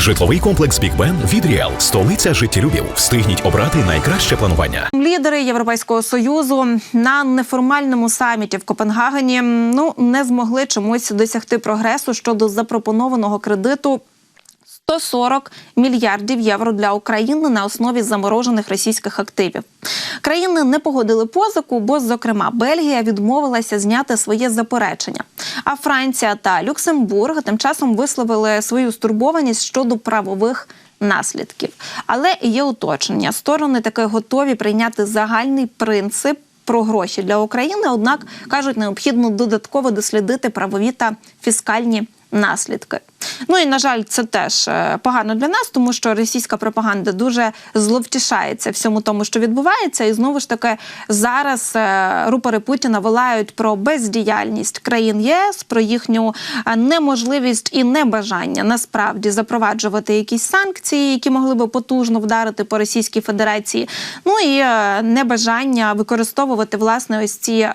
Житловий комплекс Бік Бен від Ріал. Столиця життєлюбів. Встигніть обрати найкраще планування. Лідери Європейського союзу на неформальному саміті в Копенгагені ну не змогли чомусь досягти прогресу щодо запропонованого кредиту. 140 мільярдів євро для України на основі заморожених російських активів. Країни не погодили позику, бо, зокрема, Бельгія відмовилася зняти своє заперечення. А Франція та Люксембург тим часом висловили свою стурбованість щодо правових наслідків. Але є уточнення. Сторони таки готові прийняти загальний принцип. Про гроші для України, однак кажуть, необхідно додатково дослідити правові та фіскальні наслідки. Ну і на жаль, це теж е, погано для нас, тому що російська пропаганда дуже зловтішається всьому тому, що відбувається, і знову ж таки зараз е, рупори Путіна волають про бездіяльність країн єС, про їхню е, неможливість і небажання насправді запроваджувати якісь санкції, які могли би потужно вдарити по Російській Федерації. Ну і небажання використовувати власне ось ці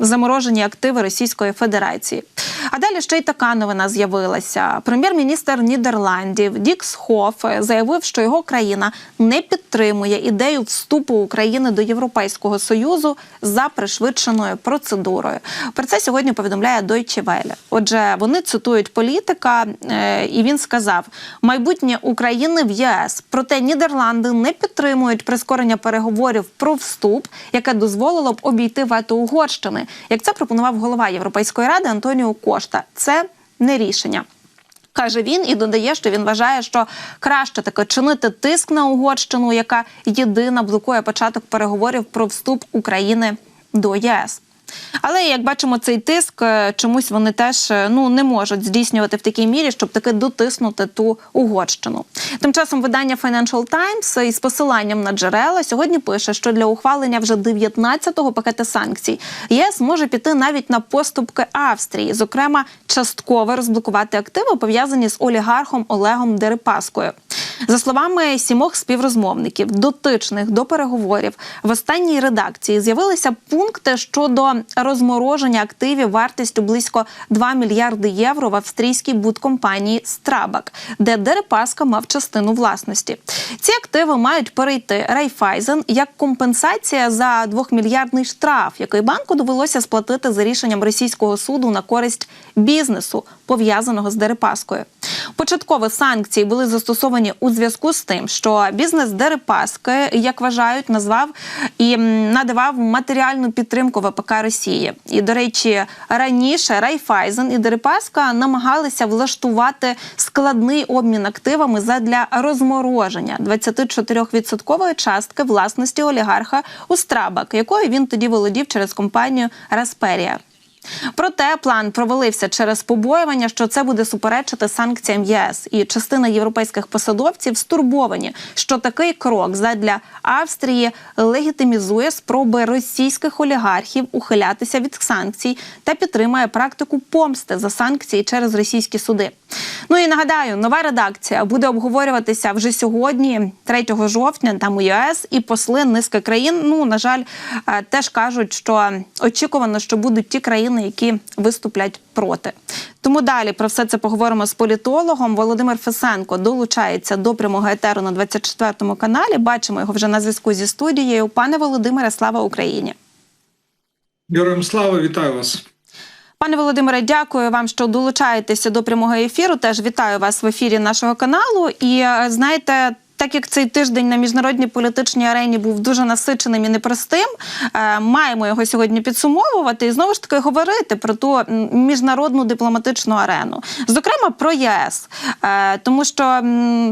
заморожені активи Російської Федерації. А далі ще й така новина з'явилася. Прем'єр-міністр Нідерландів Дікс Хоф заявив, що його країна не підтримує ідею вступу України до Європейського союзу за пришвидшеною процедурою. Про це сьогодні повідомляє Deutsche Welle. Отже, вони цитують політика, е, і він сказав: майбутнє України в ЄС. Проте Нідерланди не підтримують прискорення переговорів про вступ, яке дозволило б обійти вето Угорщини. Як це пропонував голова Європейської ради Антоніо Кошта. Це не рішення. Каже він і додає, що він вважає, що краще таке чинити тиск на Угорщину, яка єдина блокує початок переговорів про вступ України до ЄС. Але як бачимо, цей тиск е, чомусь вони теж е, ну не можуть здійснювати в такій мірі, щоб таки дотиснути ту угорщину. Тим часом видання Financial Times із посиланням на джерела сьогодні пише, що для ухвалення вже 19-го пакета санкцій ЄС може піти навіть на поступки Австрії, зокрема частково розблокувати активи, пов'язані з олігархом Олегом Дерипаскою. За словами сімох співрозмовників, дотичних до переговорів, в останній редакції з'явилися пункти щодо розмороження активів вартістю близько 2 мільярди євро в австрійській будкомпанії Страбак, де Дерипаска мав частину власності. Ці активи мають перейти Райфайзен як компенсація за 2-мільярдний штраф, який банку довелося сплатити за рішенням російського суду на користь бізнесу, пов'язаного з Дерипаскою. Початково санкції були застосовані у зв'язку з тим, що бізнес Дерипаски, як вважають, назвав і надавав матеріальну підтримку ВПК Росії. І до речі, раніше Райфайзен і Дерипаска намагалися влаштувати складний обмін активами задля розмороження 24% частки власності олігарха Устрабак, якою він тоді володів через компанію Расперія. Проте план провалився через побоювання, що це буде суперечити санкціям ЄС. І частина європейських посадовців стурбовані, що такий крок задля Австрії легітимізує спроби російських олігархів ухилятися від санкцій та підтримує практику помсти за санкції через російські суди. Ну і нагадаю, нова редакція буде обговорюватися вже сьогодні, 3 жовтня, там у ЄС, і посли низки країн. Ну на жаль, е, теж кажуть, що очікувано, що будуть ті країни, які виступлять проти. Тому далі про все це поговоримо з політологом. Володимир Фесенко долучається до прямого етеру на 24 каналі. Бачимо його вже на зв'язку зі студією. Пане Володимире, слава Україні! Героям слава, вітаю вас. Пане Володимире, дякую вам, що долучаєтеся до прямого ефіру. Теж вітаю вас в ефірі нашого каналу. І е, знаєте. Так як цей тиждень на міжнародній політичній арені був дуже насиченим і непростим, е, маємо його сьогодні підсумовувати і знову ж таки говорити про ту міжнародну дипломатичну арену, зокрема про ЄС. Е, Тому що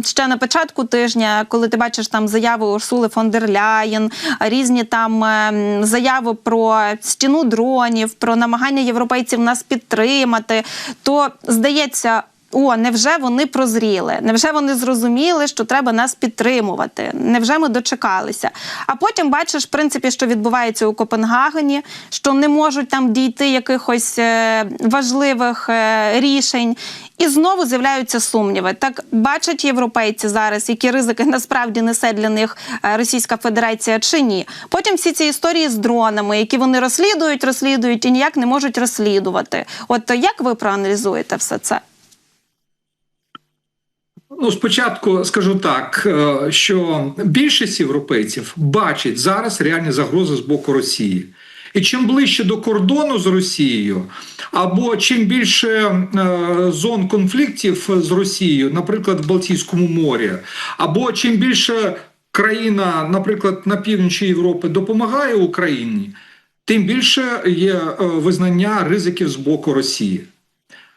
ще на початку тижня, коли ти бачиш там заяви Урсули фон дер Ляєн, різні там е, заяви про стіну дронів, про намагання європейців нас підтримати, то здається. О, невже вони прозріли? Невже вони зрозуміли, що треба нас підтримувати? Невже ми дочекалися? А потім бачиш, в принципі, що відбувається у Копенгагені, що не можуть там дійти якихось е, важливих е, рішень. І знову з'являються сумніви. Так бачать європейці зараз, які ризики насправді несе для них е, Російська Федерація чи ні. Потім всі ці історії з дронами, які вони розслідують, розслідують і ніяк не можуть розслідувати. От як ви проаналізуєте все це? Ну, спочатку скажу так, е, що більшість європейців бачить зараз реальні загрози з боку Росії. І чим ближче до кордону з Росією, або чим більше е, зон конфліктів з Росією, наприклад, в Балтійському морі, або чим більше країна, наприклад, на півночі Європи допомагає Україні, тим більше є е, визнання ризиків з боку Росії.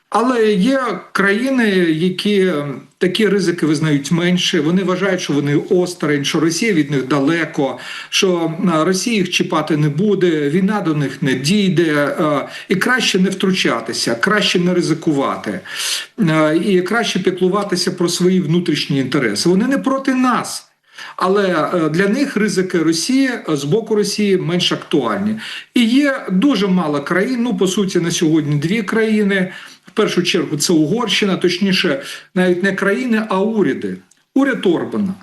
Але є країни, які такі ризики визнають менше. Вони вважають, що вони осторонь, що Росія від них далеко, що Росія їх чіпати не буде, війна до них не дійде, е, і краще не втручатися, краще не ризикувати, е, і краще піклуватися про свої внутрішні інтереси. Вони не проти нас. Але е, для них ризики Росії е, з боку Росії менш актуальні. І є дуже мало країн. Ну по суті, на сьогодні дві країни. В першу чергу це Угорщина, точніше, навіть не країни, а уряди. Уряд Орбана.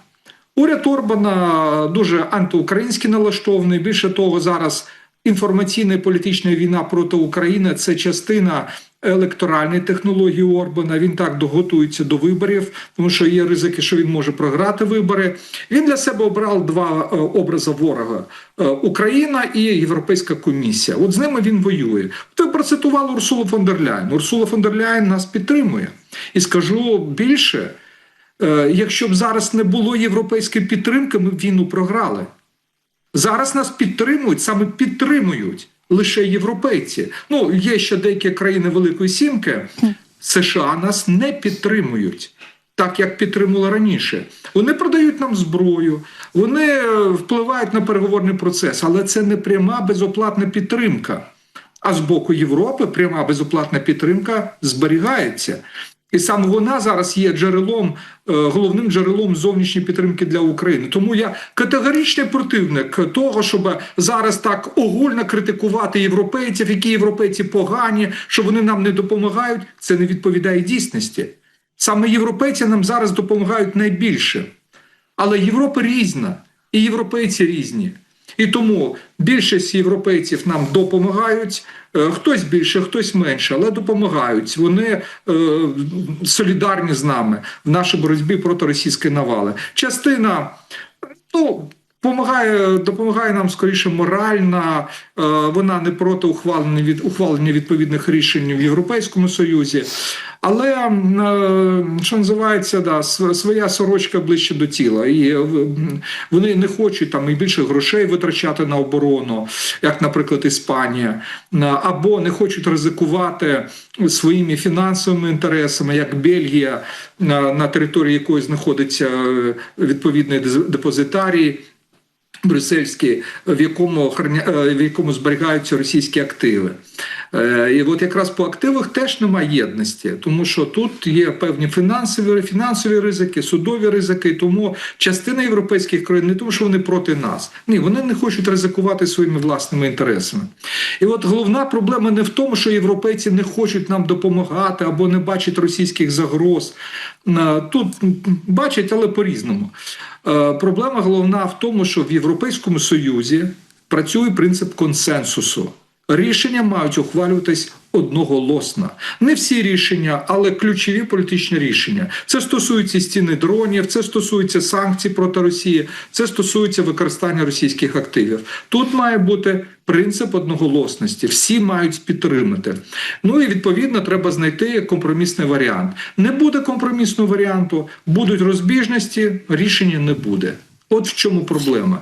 Уряд Орбана дуже антиукраїнський налаштований. Більше того, зараз інформаційна і політична війна проти України це частина електоральної технології Орбана. Він так доготується до виборів, тому що є ризики, що він може програти вибори. Він для себе обрав два е, образи ворога: Е, Україна і Європейська комісія. От з ними він воює. Ви процитували Урсулу фон дер Ляйн. Урсула фон дер Ляйн нас підтримує. І скажу більше. Е, Якщо б зараз не було європейської підтримки, ми б війну програли. Зараз нас підтримують, саме підтримують лише європейці. Ну, є ще деякі країни Великої Сімки, США нас не підтримують. Так як підтримували раніше, вони продають нам зброю, вони е, впливають на переговорний процес, але це не пряма безоплатна підтримка. А з боку Європи пряма безоплатна підтримка зберігається. І саме вона зараз є джерелом, е, головним джерелом зовнішньої підтримки для України. Тому я категоричний противник того, щоб зараз так огульно критикувати європейців, які європейці погані, що вони нам не допомагають. Це не відповідає дійсності. Саме європейці нам зараз допомагають найбільше. Але Європа різна, і європейці різні. І тому більшість європейців нам допомагають. Е, Хтось більше, хтось менше, але допомагають. Вони е, солідарні з нами в нашій боротьбі проти російської навали. Частина ну. Допомагає, допомагає нам скоріше морально, е, вона не проти ухвалення від ухвалення відповідних рішень в Європейському Союзі. Але е, що називається, да, св- своя сорочка ближче до тіла. І е, вони не хочуть там і більше грошей витрачати на оборону, як, наприклад, Іспанія, або не хочуть ризикувати своїми фінансовими інтересами, як Бельгія, на, території якої знаходиться відповідний депозитарій брюссельський, в якому охороня- е, в якому зберігаються російські активи. Е, І от якраз по активах теж немає єдності, тому що тут є певні фінансові фінансові ризики, судові ризики. Тому частина європейських країн не тому, що вони проти нас. Ні, вони не хочуть ризикувати своїми власними інтересами. І от головна проблема не в тому, що європейці не хочуть нам допомагати або не бачать російських загроз. Е, Тут бачать, але по-різному. Е, Проблема головна в тому, що в Європейському Союзі працює принцип консенсусу. Рішення мають ухвалюватись одноголосно. Не всі рішення, але ключові політичні рішення. Це стосується стіни дронів, це стосується санкцій проти Росії, це стосується використання російських активів. Тут має бути принцип одноголосності. Всі мають підтримати. Ну і відповідно треба знайти компромісний варіант. Не буде компромісного варіанту, будуть розбіжності, рішення не буде. От в чому проблема.